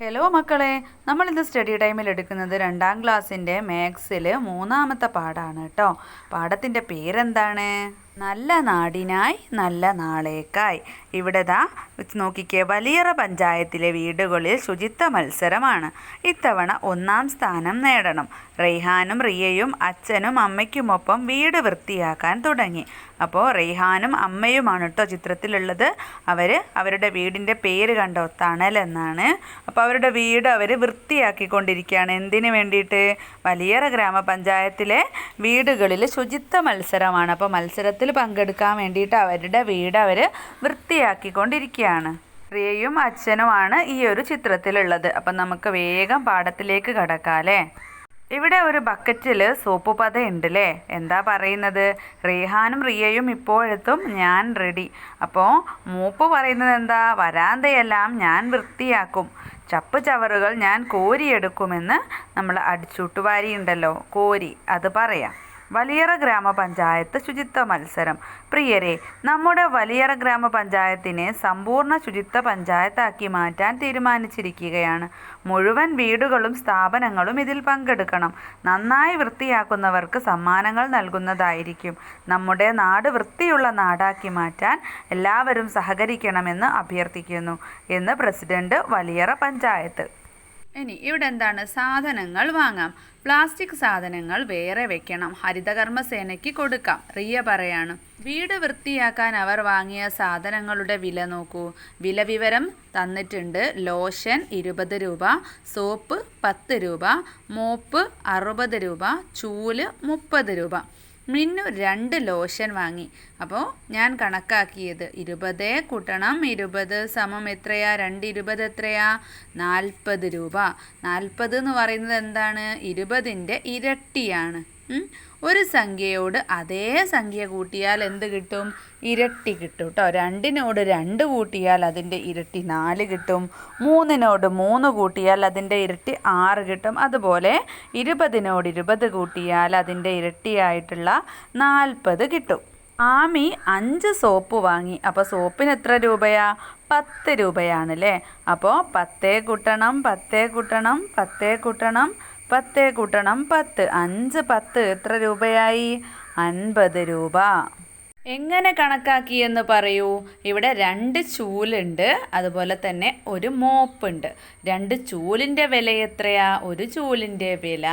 Hello മക്കളെ. നമ്മൾ ഇന്ന് സ്റ്റഡി ടൈമിൽ എടുക്കുന്നത് രണ്ടാം ക്ലാസ്സിന്റെ മാത്സിൽ മൂന്നാമത്തെ പാഠമാണ് കേട്ടോ പാഠത്തിന്റെ പേരെന്താണ്? നല്ല നാടിനായി നല്ല നാളേക്കായി. ഇവിടെ ദാ നോക്കിക്കേ വലിയറ പഞ്ചായത്തിലെ വീടുകളിൽ ശുചിത്വ മത്സരമാണ്. ഇത്തവണ ഒന്നാം സ്ഥാനം നേടണം. റെയ്ഹാനും റിയയും അച്ഛനും അമ്മയ്ക്കുമൊപ്പം വീട് വൃത്തിയാക്കാൻ തുടങ്ങി. അപ്പോൾ റെയ്ഹാനും അമ്മയുമാണ് കേട്ടോ ചിത്രത്തിലുള്ളത്. അവർ അവരുടെ വീടിന്റെ പേര് കണ്ടോ? തണൽ എന്നാണ്. അപ്പോൾ അവരുടെ വീട് അവർ വൃത്തിയാക്കിക്കൊണ്ടിരിക്കുകയാണ്. എന്തിനു വേണ്ടിയിട്ട്? വലിയറ ഗ്രാമപഞ്ചായത്തിലെ വീടുകളിൽ ശുചിത്വ മത്സരമാണ്. അപ്പോൾ മത്സരത്തിൽ പങ്കെടുക്കാൻ വേണ്ടിയിട്ട് അവരുടെ വീട് അവർ വൃത്തിയാക്കിക്കൊണ്ടിരിക്കുകയാണ്. റിയയും അച്ഛനുമാണ് ഈ ഒരു ചിത്രത്തിലുള്ളത്. അപ്പം നമുക്ക് വേഗം പാടത്തിലേക്ക് കടക്കാം ഇവിടെ ഒരു ബക്കറ്റിൽ സോപ്പ് പത ഉണ്ട് അല്ലേ എന്താ പറയുന്നത്? റീഹാനും റിയയും ഇപ്പോഴത്തും ഞാൻ റെഡി അപ്പോൾ മൂപ്പ് പറയുന്നത് എന്താ? വരാന്തയെല്ലാം ഞാൻ വൃത്തിയാക്കും. ചപ്പ് ചവറുകൾ ഞാൻ കോരിയെടുക്കുമെന്ന് നമ്മൾ അടിച്ചൂട്ടുവാരി ഉണ്ടല്ലോ കോരി അത് പറയാം. വലിയറ ഗ്രാമപഞ്ചായത്ത് ശുചിത്വ മത്സരം. പ്രിയരെ നമ്മുടെ വലിയറ ഗ്രാമപഞ്ചായത്തിനെ സമ്പൂർണ ശുചിത്വ പഞ്ചായത്താക്കി മാറ്റാൻ തീരുമാനിച്ചിരിക്കുകയാണ്. മുഴുവൻ വീടുകളും സ്ഥാപനങ്ങളും ഇതിൽ പങ്കെടുക്കണം. നന്നായി വൃത്തിയാക്കുന്നവർക്ക് സമ്മാനങ്ങൾ നൽകുന്നതായിരിക്കും. നമ്മുടെ നാട് വൃത്തിയുള്ള നാടാക്കി മാറ്റാൻ എല്ലാവരും സഹകരിക്കണമെന്ന് അഭ്യർത്ഥിക്കുന്നു. എന്ന് പ്രസിഡന്റ് വലിയറ പഞ്ചായത്ത്. ഇനി ഇവിടെ എന്താണ്? സാധനങ്ങൾ വാങ്ങാം. പ്ലാസ്റ്റിക് സാധനങ്ങൾ വേറെ വെക്കണം. ഹരിതകർമ്മസേനയ്ക്ക് കൊടുക്കാം. റിയ പറയാണ്. വീട് വൃത്തിയാക്കാൻ അവർ വാങ്ങിയ സാധനങ്ങളുടെ വില നോക്കൂ. വില വിവരം തന്നിട്ടുണ്ട്. ലോഷൻ ഇരുപത് രൂപ സോപ്പ് പത്ത് രൂപ മോപ്പ് അറുപത് രൂപ ചൂൽ മുപ്പത് രൂപ. മിന്നു രണ്ട് ലോഷൻ വാങ്ങി. അപ്പോൾ ഞാൻ കണക്കാക്കിയത് ഇരുപത് കൂട്ടണം ഇരുപത് സമം എത്രയാ? രണ്ട് ഇരുപത് എത്രയാ? നാൽപ്പത് രൂപ. നാൽപ്പത് എന്ന് പറയുന്നത് എന്താണ്? ഇരുപതിന്റെ ഇരട്ടിയാണ്. ഒരു സംഖ്യയോട് അതേ സംഖ്യ കൂട്ടിയാൽ എന്ത് കിട്ടും? ഇരട്ടി കിട്ടും കേട്ടോ രണ്ടിനോട് രണ്ട് കൂട്ടിയാൽ അതിന്റെ ഇരട്ടി നാല് കിട്ടും. മൂന്നിനോട് മൂന്ന് കൂട്ടിയാൽ അതിന്റെ ഇരട്ടി ആറ് കിട്ടും. അതുപോലെ ഇരുപതിനോട് ഇരുപത് കൂട്ടിയാൽ അതിന്റെ ഇരട്ടിയായിട്ടുള്ള നാൽപ്പത് കിട്ടും. ആമി അഞ്ച് സോപ്പ് വാങ്ങി. അപ്പോൾ സോപ്പിന് എത്ര രൂപയാ? പത്ത് രൂപയാണല്ലേ? അപ്പോൾ പത്തേ കൂട്ടണം പത്തേ കൂട്ടണം പത്തേ കൂട്ടണം പത്തേ കൂട്ടണം പത്ത്. അഞ്ച് പത്ത്. എത്ര രൂപയായി? അൻപത് രൂപ. എങ്ങനെ കണക്കാക്കി എന്ന് പറയൂ? ഇവിടെ രണ്ട് ചൂലുണ്ട്. അതുപോലെ തന്നെ ഒരു മോപ്പുണ്ട്. രണ്ട് ചൂലിന്റെ വില എത്രയാ? ഒരു ചൂലിന്റെ വില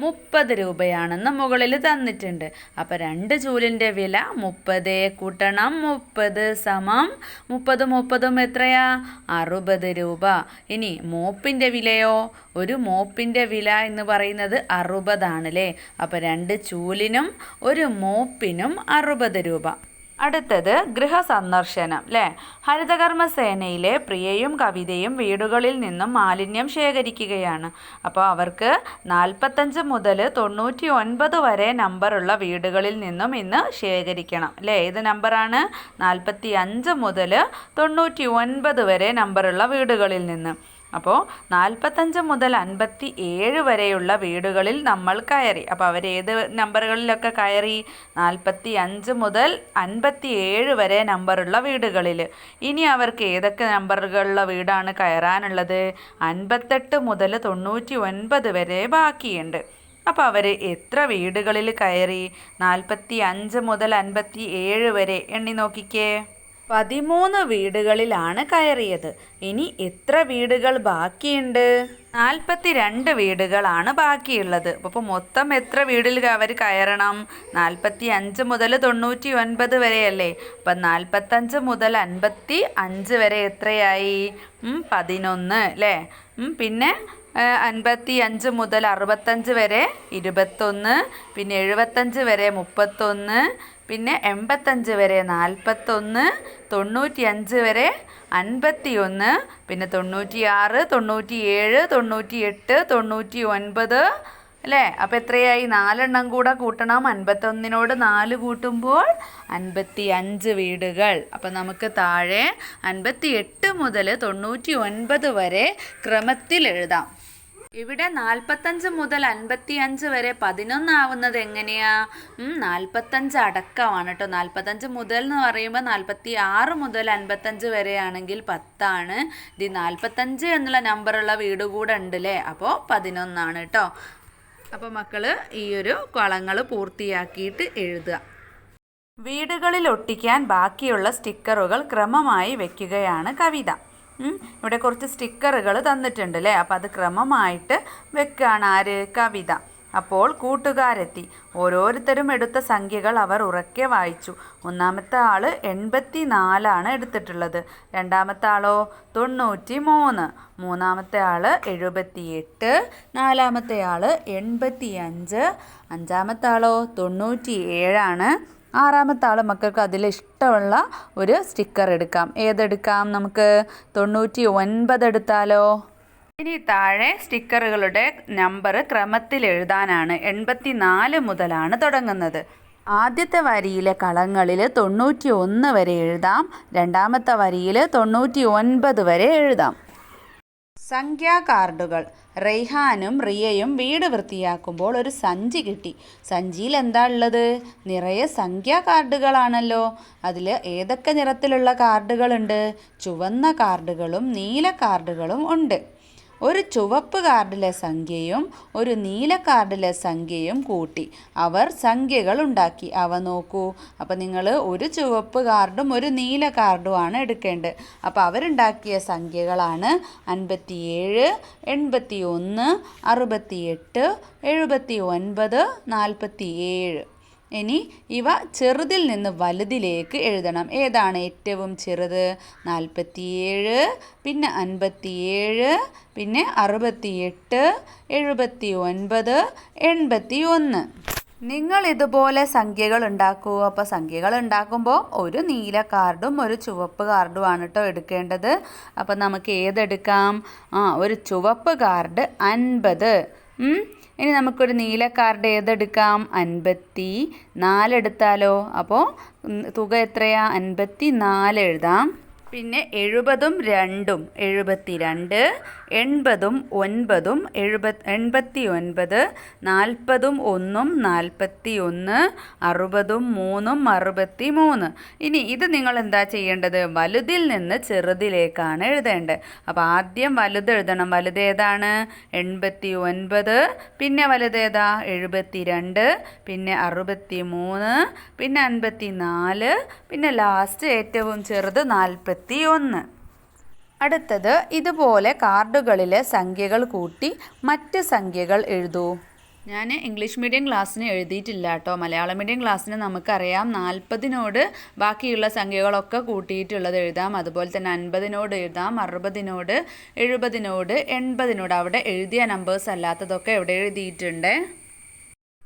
മുപ്പത് രൂപയാണെന്ന് മുകളിൽ തന്നിട്ടുണ്ട്. അപ്പോൾ രണ്ട് ചൂലിന്റെ വില മുപ്പത് കൂട്ടണം മുപ്പത് സമം മുപ്പത് മുപ്പതും എത്രയാ? അറുപത് രൂപ. ഇനി മോപ്പിന്റെ വിലയോ? ഒരു മോപ്പിന്റെ വില എന്ന് പറയുന്നത് അറുപതാണ് അല്ലേ അപ്പോൾ രണ്ട് ചൂലിനും ഒരു മോപ്പിനും അറുപത് രൂപ. അടുത്തത് ഗൃഹസന്ദർശനം അല്ലേ ഹരിതകർമ്മസേനയിലെ പ്രിയയും കവിതയും വീടുകളിൽ നിന്നും മാലിന്യം ശേഖരിക്കുകയാണ്. അപ്പോൾ അവർക്ക് നാൽപ്പത്തഞ്ച് മുതൽ തൊണ്ണൂറ്റി ഒൻപത് വരെ നമ്പറുള്ള വീടുകളിൽ നിന്നും ഇന്ന് ശേഖരിക്കണം അല്ലേ ഏത് നമ്പറാണ്? നാൽപ്പത്തി അഞ്ച് മുതൽ തൊണ്ണൂറ്റി ഒൻപത് വരെ നമ്പറുള്ള വീടുകളിൽ നിന്ന്. അപ്പോൾ നാൽപ്പത്തഞ്ച് മുതൽ അൻപത്തി ഏഴ് വരെയുള്ള വീടുകളിൽ നമ്മൾ കയറി. അപ്പോൾ അവർ ഏത് നമ്പറുകളിലൊക്കെ കയറി? നാൽപ്പത്തി അഞ്ച് മുതൽ അൻപത്തി ഏഴ് വരെ നമ്പറുള്ള വീടുകളിൽ ഇനി അവർക്ക് ഏതൊക്കെ നമ്പറുകളുള്ള വീടാണ് കയറാനുള്ളത്? അൻപത്തെട്ട് മുതൽ തൊണ്ണൂറ്റി ഒൻപത് വരെ ബാക്കിയുണ്ട്. അപ്പോൾ അവർ എത്ര വീടുകളിൽ കയറി? നാൽപ്പത്തി അഞ്ച് മുതൽ അൻപത്തി ഏഴ് വരെ എണ്ണി നോക്കിക്കേ. പതിമൂന്ന് വീടുകളിലാണ് കയറിയത്. ഇനി എത്ര വീടുകൾ ബാക്കിയുണ്ട്? നാൽപ്പത്തി രണ്ട് വീടുകളാണ് ബാക്കിയുള്ളത്. അപ്പോൾ മൊത്തം എത്ര വീടിൽ അവർ കയറണം? നാൽപ്പത്തി അഞ്ച് മുതൽ തൊണ്ണൂറ്റി ഒൻപത് വരെയല്ലേ? അപ്പം നാൽപ്പത്തഞ്ച് മുതൽ അൻപത്തി അഞ്ച് വരെ എത്രയായി? പതിനൊന്ന് അല്ലേ പിന്നെ അൻപത്തി അഞ്ച് മുതൽ അറുപത്തഞ്ച് വരെ ഇരുപത്തൊന്ന് പിന്നെ എഴുപത്തഞ്ച് വരെ മുപ്പത്തൊന്ന് പിന്നെ എൺപത്തഞ്ച് വരെ നാൽപ്പത്തൊന്ന് തൊണ്ണൂറ്റി അഞ്ച് വരെ അൻപത്തി ഒന്ന് പിന്നെ തൊണ്ണൂറ്റിയാറ് തൊണ്ണൂറ്റി ഏഴ് തൊണ്ണൂറ്റി എട്ട് തൊണ്ണൂറ്റി ഒൻപത് അല്ലേ? അപ്പോൾ എത്രയായി? നാലെണ്ണം കൂടെ കൂട്ടണം. അൻപത്തൊന്നിനോട് നാല് കൂട്ടുമ്പോൾ അൻപത്തി അഞ്ച് വീടുകൾ. അപ്പം നമുക്ക് താഴെ അൻപത്തി എട്ട് മുതൽ തൊണ്ണൂറ്റി ഒൻപത് വരെ ക്രമത്തിൽ എഴുതാം ഇവിടെ നാൽപ്പത്തഞ്ച് മുതൽ അൻപത്തി അഞ്ച് വരെ പതിനൊന്നാവുന്നത് എങ്ങനെയാ? നാൽപ്പത്തഞ്ച് അടക്കമാണ് കേട്ടോ. നാൽപ്പത്തഞ്ച് മുതൽ എന്ന് പറയുമ്പോൾ നാൽപ്പത്തി ആറ് മുതൽ അൻപത്തഞ്ച് വരെയാണെങ്കിൽ പത്താണ്. ഇത് നാൽപ്പത്തഞ്ച് എന്നുള്ള നമ്പറുള്ള വീട് കൂടെ ഉണ്ട് അല്ലേ അപ്പോൾ പതിനൊന്നാണ് കേട്ടോ. അപ്പോൾ മക്കൾ ഈ ഒരു കുളങ്ങൾ പൂർത്തിയാക്കിയിട്ട് എഴുതുക. വീടുകളിൽ ഒട്ടിക്കാൻ ബാക്കിയുള്ള സ്റ്റിക്കറുകൾ ക്രമമായി വയ്ക്കുകയാണ് കവിത. ഇവിടെ കുറച്ച് സ്റ്റിക്കറുകൾ തന്നിട്ടുണ്ട് അല്ലേ അപ്പോൾ അത് ക്രമമായിട്ട് വെക്കുകയാണ് ആര്? കവിത. അപ്പോൾ കൂട്ടുകാരെത്തി. ഓരോരുത്തരും എടുത്ത സംഖ്യകൾ അവർ ഉറക്കെ വായിച്ചു. ഒന്നാമത്തെ ആൾ എൺപത്തി നാലാണ് എടുത്തിട്ടുള്ളത്. രണ്ടാമത്തെ ആളോ തൊണ്ണൂറ്റി മൂന്ന് മൂന്നാമത്തെ ആൾ എഴുപത്തി എട്ട് നാലാമത്തെ ആൾ എൺപത്തി അഞ്ച് അഞ്ചാമത്തെ ആളോ തൊണ്ണൂറ്റി ഏഴാണ് ആറാമത്തെ ആൾ മക്കൾക്ക് അതിൽ ഇഷ്ടമുള്ള ഒരു സ്റ്റിക്കർ എടുക്കാം. ഏതെടുക്കാം നമുക്ക്? തൊണ്ണൂറ്റി ഒൻപത് എടുത്താലോ? ഇനി താഴെ സ്റ്റിക്കറുകളുടെ നമ്പർ ക്രമത്തിൽ എഴുതാനാണ്. എൺപത്തി നാല് മുതലാണ് തുടങ്ങുന്നത്. ആദ്യത്തെ വരിയിലെ കളങ്ങളിൽ തൊണ്ണൂറ്റി ഒന്ന് വരെ എഴുതാം. രണ്ടാമത്തെ വരിയിൽ തൊണ്ണൂറ്റി ഒൻപത് വരെ എഴുതാം. സംഖ്യാ കാർഡുകൾ. റെയ്ഹാനും റിയയും വീട് വൃത്തിയാക്കുമ്പോൾ ഒരു സഞ്ചി കിട്ടി. സഞ്ചിയിൽ എന്താ ഉള്ളത്? നിറയെ സംഖ്യാ കാർഡുകളാണല്ലോ. അതിൽ ഏതൊക്കെ നിറത്തിലുള്ള കാർഡുകളുണ്ട്? ചുവന്ന കാർഡുകളും നീല കാർഡുകളും ഉണ്ട്. ഒരു ചുവപ്പ് കാർഡിലെ സംഖ്യയും ഒരു നീല കാർഡിലെ സംഖ്യയും കൂട്ടി. അവർ സംഖ്യകൾ ഉണ്ടാക്കി. അവ നോക്കൂ. അപ്പോൾ നിങ്ങൾ ഒരു ചുവപ്പ് കാർഡും ഒരു നീല കാർഡുമാണ് എടുക്കേണ്ടത്. അപ്പോൾ അവരുണ്ടാക്കിയ സംഖ്യകളാണ് അൻപത്തിയേഴ് എൺപത്തി ഒന്ന് അറുപത്തിയെട്ട് എഴുപത്തി ഒൻപത് നാൽപ്പത്തി ഏഴ് ഇനി ഇവ ചെറുതിൽ നിന്ന് വലുതിലേക്ക് എഴുതണം. ഏതാണ് ഏറ്റവും ചെറുത്? നാൽപ്പത്തിയേഴ് പിന്നെ അൻപത്തിയേഴ് പിന്നെ അറുപത്തിയെട്ട് എഴുപത്തി ഒൻപത് എൺപത്തി ഒന്ന് നിങ്ങൾ ഇതുപോലെ സംഖ്യകൾ ഉണ്ടാക്കൂ. അപ്പോൾ സംഖ്യകൾ ഉണ്ടാക്കുമ്പോൾ ഒരു നീല കാർഡും ഒരു ചുവപ്പ് കാർഡുമാണ് കേട്ടോ എടുക്കേണ്ടത്. അപ്പോൾ നമുക്ക് ഏതെടുക്കാം? ആ ഒരു ചുവപ്പ് കാർഡ് അൻപത്. ഇനി നമുക്കൊരു നീല കാർഡ് ഏതെടുക്കാം? അൻപത്തി നാലെടുത്താലോ അപ്പോൾ തുക എത്രയാ? അൻപത്തി നാല് എഴുതാം. പിന്നെ എഴുപതും രണ്ടും എഴുപത്തി രണ്ട് എൺപതും ഒൻപതും എഴുപത് എൺപത്തി ഒൻപത് നാൽപ്പതും ഒന്നും നാൽപ്പത്തി ഒന്ന് അറുപതും മൂന്നും അറുപത്തി മൂന്ന് ഇനി ഇത് നിങ്ങൾ എന്താ ചെയ്യേണ്ടത്? വലുതിൽ നിന്ന് ചെറുതിലേക്കാണ് എഴുതേണ്ടത്. അപ്പോൾ ആദ്യം വലുത് എഴുതണം. വലുത് ഏതാണ്? എൺപത്തി ഒൻപത് പിന്നെ വലുതേതാ എഴുപത്തി രണ്ട് പിന്നെ അറുപത്തി മൂന്ന് പിന്നെ അൻപത്തി നാല് പിന്നെ ലാസ്റ്റ് ഏറ്റവും ചെറുത് നാൽപ്പത്തി ഒന്ന് അടുത്തത് ഇതുപോലെ കാർഡുകളിലെ സംഖ്യകൾ കൂട്ടി മറ്റ് സംഖ്യകൾ എഴുതൂ. ഞാൻ ഇംഗ്ലീഷ് മീഡിയം ക്ലാസ്സിന് എഴുതിയിട്ടില്ല കേട്ടോ. മലയാളം മീഡിയം ക്ലാസ്സിന് നമുക്കറിയാം നാൽപ്പതിനോട് ബാക്കിയുള്ള സംഖ്യകളൊക്കെ കൂട്ടിയിട്ടുള്ളത് എഴുതാം. അതുപോലെ തന്നെ അൻപതിനോട് എഴുതാം അറുപതിനോട് എഴുപതിനോട് എൺപതിനോട്. അവിടെ എഴുതിയ നമ്പേഴ്സ് അല്ലാത്തതൊക്കെ എവിടെ എഴുതിയിട്ടുണ്ട്?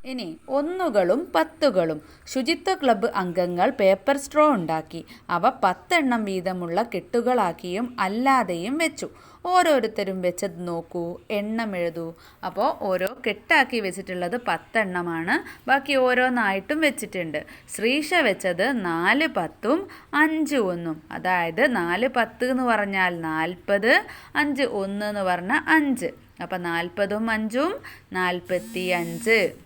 ഇനി ഒന്നുകളും പത്തുകളും. ശുചിത്വ ക്ലബ്ബ് അംഗങ്ങൾ പേപ്പർ സ്ട്രോ ഉണ്ടാക്കി. അവ പത്തെണ്ണം വീതമുള്ള കെട്ടുകളാക്കിയും അല്ലാതെയും വെച്ചു. ഓരോരുത്തരും വെച്ചത് നോക്കൂ എണ്ണം എഴുതൂ. അപ്പോൾ ഓരോ കെട്ടാക്കി വെച്ചിട്ടുള്ളത് പത്തെണ്ണമാണ്. ബാക്കി ഓരോന്നായിട്ടും വെച്ചിട്ടുണ്ട്. ശ്രീഷ വെച്ചത് നാല് പത്തും അഞ്ച് ഒന്നും. അതായത് നാല് പത്ത് എന്ന് പറഞ്ഞാൽ നാൽപ്പത് അഞ്ച് ഒന്ന് എന്ന് പറഞ്ഞാൽ അഞ്ച്. അപ്പം നാൽപ്പതും അഞ്ചും നാൽപ്പത്തി അഞ്ച്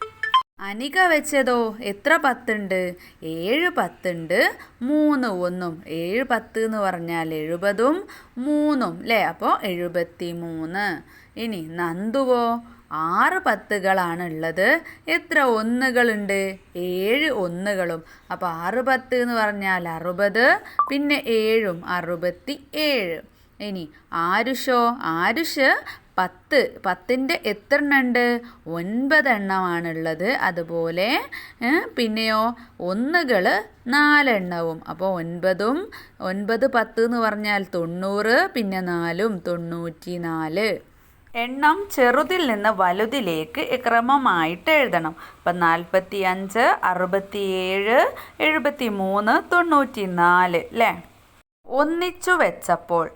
അനിക വെച്ചതോ? എത്ര പത്തുണ്ട്? ഏഴ് പത്തുണ്ട് മൂന്ന് ഒന്നും. ഏഴ് പത്ത് എന്ന് പറഞ്ഞാൽ എഴുപതും മൂന്നും. അല്ലേ അപ്പോൾ എഴുപത്തി മൂന്ന് ഇനി നന്ദുവോ? ആറ് പത്തുകളാണ് ഉള്ളത്. എത്ര ഒന്നുകളുണ്ട്? ഏഴ് ഒന്നുകളും. അപ്പോൾ ആറ് പത്ത് എന്ന് പറഞ്ഞാൽ അറുപത് പിന്നെ ഏഴും അറുപത്തി ഏഴ് ഇനി ആരുഷോ? ആരുഷ് പത്ത് പത്തിന്റെ എത്ര എണ്ണമുണ്ട് ഒൻപതെണ്ണമാണുള്ളത്. അതുപോലെ പിന്നെയോ ഒന്നുകൾ നാലെണ്ണവും. അപ്പോൾ ഒൻപതും ഒൻപത് പത്ത് എന്ന് പറഞ്ഞാൽ തൊണ്ണൂറ് പിന്നെ നാലും തൊണ്ണൂറ്റി നാല് എണ്ണം ചെറുതിൽ നിന്ന് വലുതിലേക്ക് ക്രമമായിട്ട് എഴുതണം. അപ്പം നാൽപ്പത്തി അഞ്ച് അറുപത്തിയേഴ് എഴുപത്തി മൂന്ന് തൊണ്ണൂറ്റി നാല് അല്ലേ ഒന്നിച്ചു വെച്ചപ്പോൾ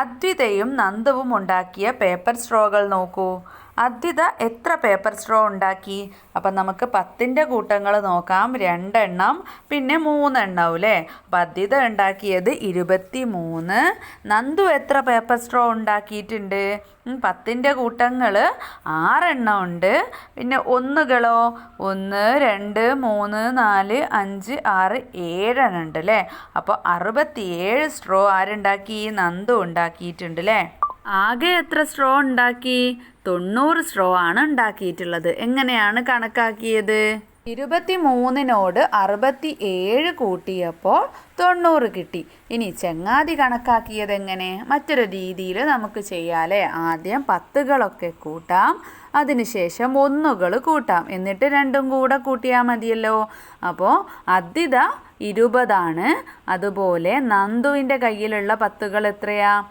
അദ്വിതയും നന്ദുവും ഉണ്ടാക്കിയ പേപ്പർ സ്ട്രോകൾ നോക്കൂ. അദ്വിത എത്ര പേപ്പർ സ്ട്രോ ഉണ്ടാക്കി? അപ്പം നമുക്ക് പത്തിന്റെ കൂട്ടങ്ങൾ നോക്കാം. രണ്ടെണ്ണം പിന്നെ മൂന്നെണ്ണം അല്ലേ അപ്പം അദ്വിത ഉണ്ടാക്കിയത് ഇരുപത്തി മൂന്ന് നന്ദു എത്ര പേപ്പർ സ്ട്രോ ഉണ്ടാക്കിയിട്ടുണ്ട്? പത്തിന്റെ കൂട്ടങ്ങൾ ആറെണ്ണം ഉണ്ട്. പിന്നെ ഒന്നുകളോ? ഒന്ന് രണ്ട് മൂന്ന് നാല് അഞ്ച് ആറ് ഏഴെണ്ണം ഉണ്ട് അല്ലേ? അപ്പോൾ അറുപത്തിയേഴ് സ്ട്രോ ആരുണ്ടാക്കി? നന്ദു ഉണ്ടാക്കിയിട്ടുണ്ട് അല്ലേ? ആകെ എത്ര സ്ട്രോ ഉണ്ടാക്കി? തൊണ്ണൂറ് സ്ട്രോ ആണ് ഉണ്ടാക്കിയിട്ടുള്ളത്. എങ്ങനെയാണ് കണക്കാക്കിയത്? ഇരുപത്തി മൂന്നിനോട് അറുപത്തി ഏഴ് കൂട്ടിയപ്പോൾ തൊണ്ണൂറ് കിട്ടി. ഇനി ചങ്ങാതി കണക്കാക്കിയത് എങ്ങനെ? മറ്റൊരു രീതിയിൽ നമുക്ക് ചെയ്യാലേ. ആദ്യം പത്തുകളൊക്കെ കൂട്ടാം. അതിനുശേഷം ഒന്നുകൾ കൂട്ടാം. എന്നിട്ട് രണ്ടും കൂടെ കൂട്ടിയാൽ മതിയല്ലോ. അപ്പോൾ അദ്വിത ഇരുപതാണ്. അതുപോലെ നന്ദുവിന്റെ കയ്യിലുള്ള പത്തുകൾ എത്രയാ?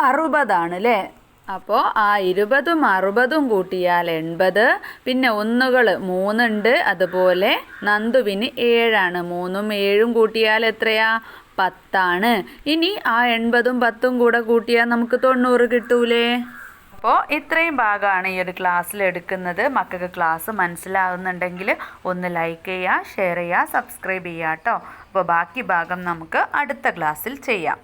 അറുപതാണ് അല്ലേ? അപ്പോൾ ആ ഇരുപതും അറുപതും കൂട്ടിയാൽ എൺപത്. പിന്നെ ഒന്നുകൾ മൂന്നുണ്ട്. അതുപോലെ നന്ദുവിന് ഏഴാണ്. മൂന്നും ഏഴും കൂട്ടിയാൽ എത്രയാ? പത്താണ്. ഇനി ആ എൺപതും പത്തും കൂടെ കൂട്ടിയാൽ നമുക്ക് തൊണ്ണൂറ് കിട്ടൂലേ? അപ്പോൾ ഇത്രയും ഭാഗമാണ് ഈ ഒരു ക്ലാസ്സിൽ എടുക്കുന്നത്. മക്കൾക്ക് ക്ലാസ് മനസ്സിലാവുന്നുണ്ടെങ്കിൽ ഒന്ന് ലൈക്ക് ചെയ്യുക ഷെയർ ചെയ്യുക സബ്സ്ക്രൈബ് ചെയ്യുക കേട്ടോ. അപ്പോൾ ബാക്കി ഭാഗം നമുക്ക് അടുത്ത ക്ലാസ്സിൽ ചെയ്യാം.